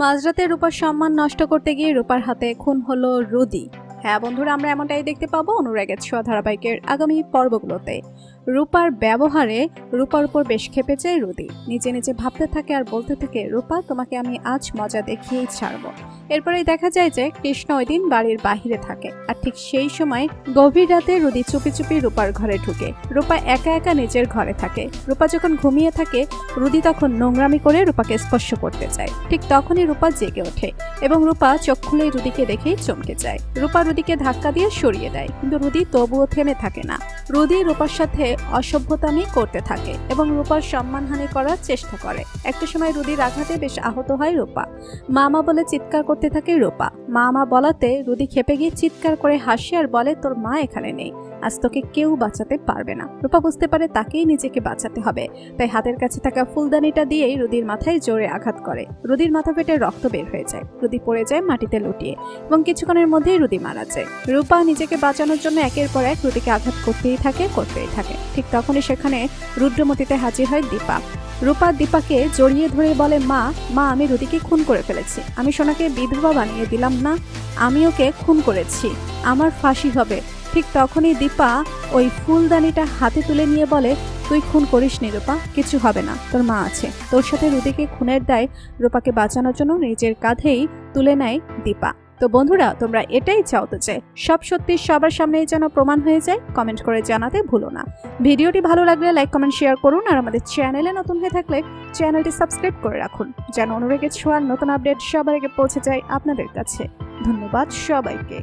মাঝরাতে রূপার সম্মান নষ্ট করতে গিয়ে রূপার হাতে খুন হলো রুদি। হ্যাঁ বন্ধুরা, আমরা এমনটাই দেখতে পাবো অনুরাগের ছোঁয়া ধারাবাহিকের আগামী পর্বগুলোতে। রূপার ব্যবহারে রূপার উপর বেশ খেপে যায় রুদি। নিচে নিজে ভাবতে থাকে আর বলতে থাকে, রূপা, তোমাকে আমি আজ মজা দেখিয়েই ছাড়বো। এরপরেই দেখা যায় যে কৃষ্ণ ওই দিন বাড়ির বাহিরে থাকে আর ঠিক সেই সময় গভীর রাতে রুদি চুপি চুপি রূপার ঘরে ঢুকে। রূপা একা একা নিজের ঘরে থাকে। রূপা যখন ঘুমিয়ে থাকে, রুদি তখন নোংরামি করে রূপাকে স্পর্শ করতে চায় ঠিক তখনই রূপা জেগে ওঠে এবং রূপা চোখ খুলে রুদিকে দেখেই চমকে যায়। রূপা রুদিকে ধাক্কা দিয়ে সরিয়ে দেয়, কিন্তু রুদি তবুও থেমে থাকে না। রুদি রূপার সাথে অসভ্যতামি করতে থাকে এবং রূপার সম্মানহানি করার চেষ্টা করে। একটা সময় রুদির আঘাতে বেশ আহত হয় রূপা। মামা বলে চিৎকার করতে থাকে রূপা। মামা বলাতে রুদি খেপে গিয়ে চিৎকার করে হাসি আর বলে, তোর মা এখানে নেই। আজ তোকে কেউ বাঁচাতে পারবে না। রূপা বুঝতে পারে তাকেই নিজেকে বাঁচাতে হবে। তাই হাতের কাছে থাকা ফুলদানিটা দিয়েই রুদির মাথায় জোরে আঘাত করে। রুদির মাথা ফেটে রক্ত বের হয়ে যায়। রুদি পড়ে যায় মাটিতে লুটিয়ে এবং কিছুক্ষণের মধ্যেই রুদি মারা যায়। রূপা নিজেকে বাঁচানোর জন্য একের পর এক রুদিকে আঘাত করতেই থাকে করতেই থাকে। ঠিক তখনই সেখানে রুদ্রমতিতে হাজির হয় দীপা। রূপা দীপাকে জড়িয়ে ধরে বলে, মা মা, আমি রুদিকে খুন করে ফেলেছি। আমি সোনাকে বিধবা বানিয়ে দিলাম না, আমি ওকে খুন করেছি। আমার ফাঁসি হবে। ঠিক তখনই দীপা ওই ফুলদানিটা হাতে তুলে নিয়ে বলে, তুই খুন করিস নি রূপা, কিছু হবে না, তোর মা আছে। তোর সাথে রুদিকে খুনের দায় রূপাকে বাঁচানোর জন্য নিজের কাঁধেই তুলে নেয় দীপা। তো বন্ধুরা, তোমরা এটাই চাও তো যে, সব সত্যি সবার সামনেই যেন প্রমাণ হয়ে যায়, কমেন্ট করে জানাতে ভুলো না। ভিডিওটি ভালো লাগলে লাইক কমেন্ট শেয়ার করুন, আর আমাদের চ্যানেলে নতুন হয়ে থাকলে চ্যানেলটি সাবস্ক্রাইব করে রাখুন, যেন অনুরেগের ছোঁয়ার নতুন আপডেট সবার আগে পৌঁছে যায় আপনাদের কাছে। ধন্যবাদ সবাইকে।